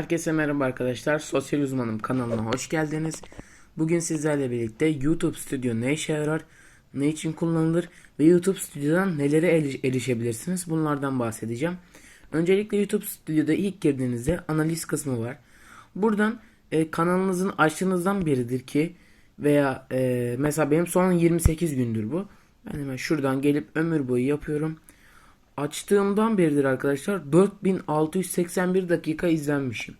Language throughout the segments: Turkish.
Herkese merhaba arkadaşlar. Sosyal Uzmanım kanalına hoş geldiniz. Bugün sizlerle birlikte YouTube Studio ne işe yarar, ne için kullanılır ve YouTube Studio'dan nelere eri- erişebilirsiniz bunlardan bahsedeceğim. Öncelikle YouTube Studio'da ilk girdiğinizde analiz kısmı var. Buradan e, kanalınızın açtığınızdan beridir ki veya e, mesela benim son 28 gündür bu. Ben hemen şuradan gelip ömür boyu yapıyorum. Açtığımdan beridir arkadaşlar 4681 dakika izlenmişim.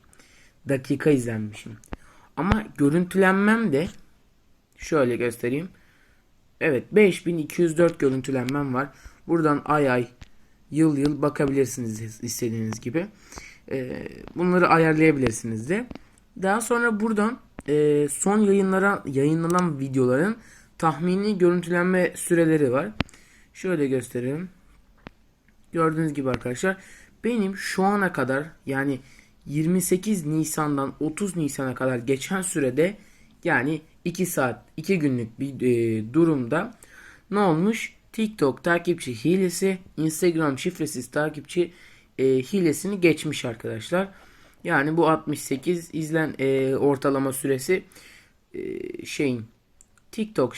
Dakika izlenmişim. Ama görüntülenmem de şöyle göstereyim. Evet 5204 görüntülenmem var. Buradan ay ay yıl yıl bakabilirsiniz istediğiniz gibi. Ee, bunları ayarlayabilirsiniz de. Daha sonra buradan e, son yayınlara yayınlanan videoların tahmini görüntülenme süreleri var. Şöyle göstereyim. Gördüğünüz gibi arkadaşlar benim şu ana kadar yani 28 Nisan'dan 30 Nisan'a kadar geçen sürede yani 2 saat 2 günlük bir e, durumda ne olmuş? TikTok takipçi hilesi, Instagram şifresiz takipçi e, hilesini geçmiş arkadaşlar. Yani bu 68 izlen e, ortalama süresi e, şeyin TikTok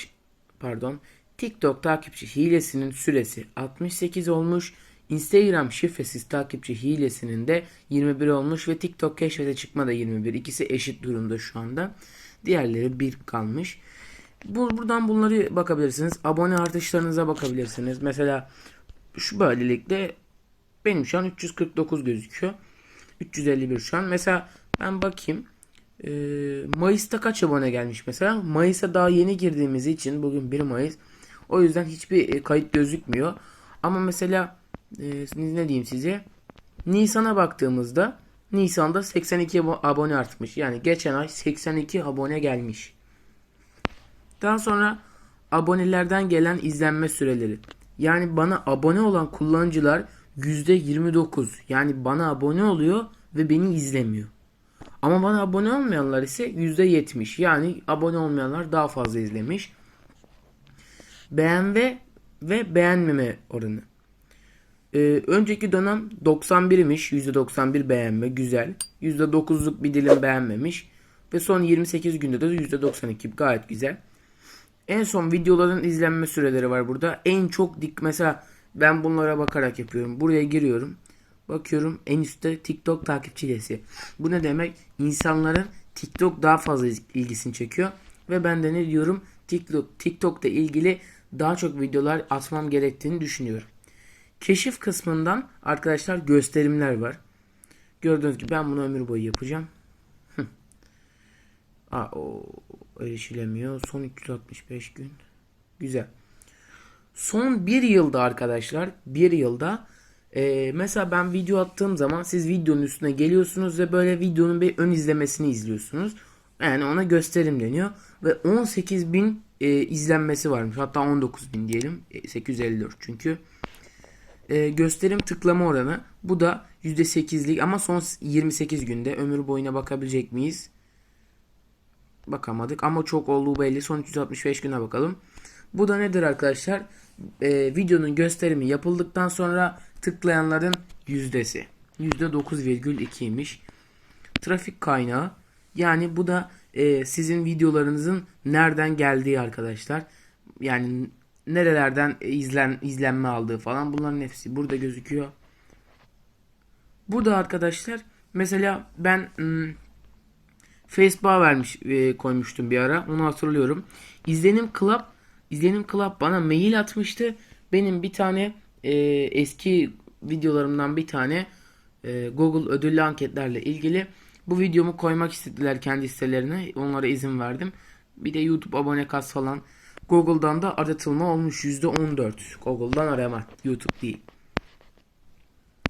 pardon TikTok takipçi hilesinin süresi 68 olmuş. Instagram şifresiz takipçi hilesinin de 21 olmuş ve TikTok keşfete çıkma da 21. İkisi eşit durumda şu anda. Diğerleri 1 kalmış. Bu, buradan bunları bakabilirsiniz. Abone artışlarınıza bakabilirsiniz. Mesela şu böylelikle benim şu an 349 gözüküyor. 351 şu an. Mesela ben bakayım. Ee, Mayıs'ta kaç abone gelmiş mesela? Mayıs'a daha yeni girdiğimiz için bugün 1 Mayıs. O yüzden hiçbir e, kayıt gözükmüyor. Ama mesela e, ne diyeyim size? Nisan'a baktığımızda Nisan'da 82 abo- abone artmış. Yani geçen ay 82 abone gelmiş. Daha sonra abonelerden gelen izlenme süreleri. Yani bana abone olan kullanıcılar %29. Yani bana abone oluyor ve beni izlemiyor. Ama bana abone olmayanlar ise %70. Yani abone olmayanlar daha fazla izlemiş. Beğenme ve beğenmeme oranı. Ee, önceki dönem 91'miş. %91 beğenme. Güzel. %9'luk bir dilim beğenmemiş. Ve son 28 günde de %92. Gayet güzel. En son videoların izlenme süreleri var burada. En çok dik mesela ben bunlara bakarak yapıyorum. Buraya giriyorum. Bakıyorum en üstte TikTok takipçilesi. Bu ne demek? İnsanların TikTok daha fazla ilgisini çekiyor. Ve ben de ne diyorum? TikTok, TikTok'ta ilgili daha çok videolar atmam gerektiğini düşünüyorum. Keşif kısmından arkadaşlar gösterimler var. Gördüğünüz gibi ben bunu ömür boyu yapacağım. Aa, o erişilemiyor. Son 365 gün. Güzel. Son bir yılda arkadaşlar bir yılda e, mesela ben video attığım zaman siz videonun üstüne geliyorsunuz ve böyle videonun bir ön izlemesini izliyorsunuz. Yani ona gösterim deniyor. Ve 18 bin e, izlenmesi varmış. Hatta 19 bin diyelim. E, 854 çünkü. E, gösterim tıklama oranı. Bu da %8'lik ama son 28 günde ömür boyuna bakabilecek miyiz? Bakamadık ama çok olduğu belli. Son 365 güne bakalım. Bu da nedir arkadaşlar? Ee, videonun gösterimi yapıldıktan sonra tıklayanların yüzdesi. %9,2'ymiş. Trafik kaynağı. Yani bu da e, sizin videolarınızın nereden geldiği arkadaşlar. Yani nerelerden izlen izlenme aldığı falan bunların hepsi burada gözüküyor. Burada arkadaşlar mesela ben ım, Facebook'a vermiş e, koymuştum bir ara. Onu hatırlıyorum. İzlenim Club İzlenim Club bana mail atmıştı. Benim bir tane e, eski videolarımdan bir tane e, Google ödüllü anketlerle ilgili bu videomu koymak istediler kendi sitelerine. Onlara izin verdim. Bir de YouTube abone kas falan. Google'dan da aratılma olmuş %14. Google'dan arama. YouTube değil.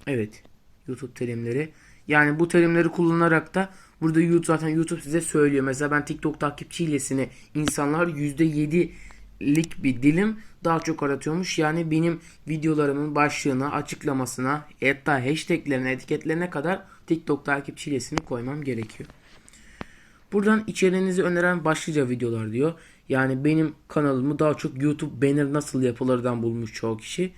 Evet. YouTube terimleri. Yani bu terimleri kullanarak da burada YouTube zaten YouTube size söylüyor. Mesela ben TikTok takipçi hilesini insanlar %7'lik bir dilim daha çok aratıyormuş. Yani benim videolarımın başlığına, açıklamasına, hatta hashtaglerine, etiketlerine kadar TikTok takipçi koymam gerekiyor. Buradan içeriğinizi öneren başlıca videolar diyor. Yani benim kanalımı daha çok YouTube banner nasıl yapılırdan bulmuş çoğu kişi.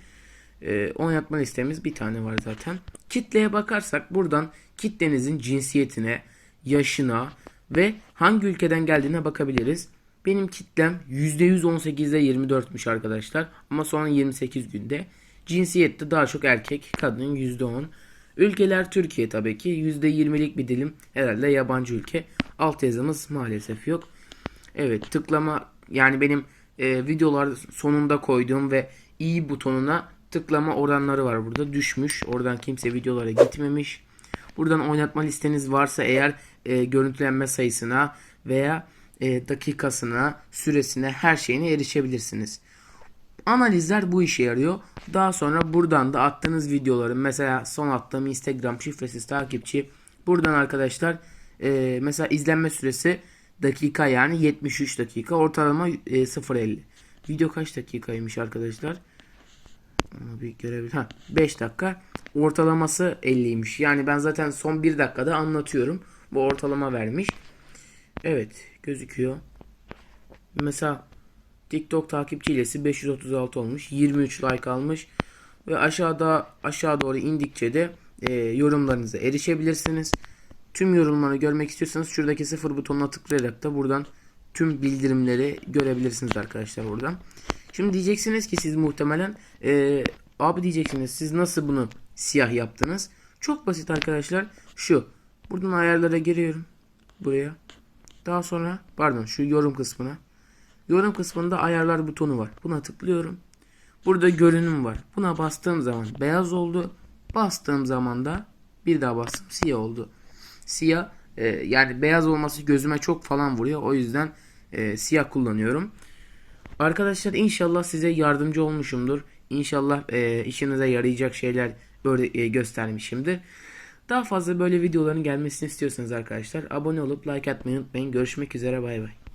e, oynatma listemiz bir tane var zaten. Kitleye bakarsak buradan kitlenizin cinsiyetine, yaşına ve hangi ülkeden geldiğine bakabiliriz. Benim kitlem %118'de 24'müş arkadaşlar ama son 28 günde. Cinsiyette daha çok erkek, kadın %10. Ülkeler Türkiye tabii ki %20'lik bir dilim herhalde yabancı ülke. Alt yazımız maalesef yok. Evet tıklama yani benim e, videolar sonunda koyduğum ve iyi butonuna tıklama oranları var burada düşmüş. Oradan kimse videolara gitmemiş. Buradan oynatma listeniz varsa eğer e, görüntülenme sayısına veya e, dakikasına, süresine her şeyine erişebilirsiniz. Analizler bu işe yarıyor. Daha sonra buradan da attığınız videoların mesela son attığım Instagram şifresiz takipçi buradan arkadaşlar e, mesela izlenme süresi dakika yani 73 dakika ortalama e, 0.50. Video kaç dakikaymış arkadaşlar? Bir görebilir. Ha 5 dakika. Ortalaması 50'ymiş. Yani ben zaten son 1 dakikada anlatıyorum. Bu ortalama vermiş. Evet gözüküyor. Mesela TikTok takipçi ilesi 536 olmuş. 23 like almış. Ve aşağıda aşağı doğru indikçe de e, yorumlarınıza erişebilirsiniz. Tüm yorumları görmek istiyorsanız şuradaki sıfır butonuna tıklayarak da buradan tüm bildirimleri görebilirsiniz arkadaşlar buradan. Şimdi diyeceksiniz ki siz muhtemelen e, abi diyeceksiniz siz nasıl bunu siyah yaptınız? Çok basit arkadaşlar. Şu buradan ayarlara giriyorum. Buraya. Daha sonra pardon şu yorum kısmına. Yorum kısmında ayarlar butonu var. Buna tıklıyorum. Burada görünüm var. Buna bastığım zaman beyaz oldu. Bastığım zaman da bir daha bastım siyah oldu. Siyah e, yani beyaz olması gözüme çok falan vuruyor. O yüzden e, siyah kullanıyorum. Arkadaşlar inşallah size yardımcı olmuşumdur. İnşallah e, işinize yarayacak şeyler böyle e, göstermişimdir. Daha fazla böyle videoların gelmesini istiyorsanız arkadaşlar abone olup like atmayı unutmayın. Görüşmek üzere bay bay.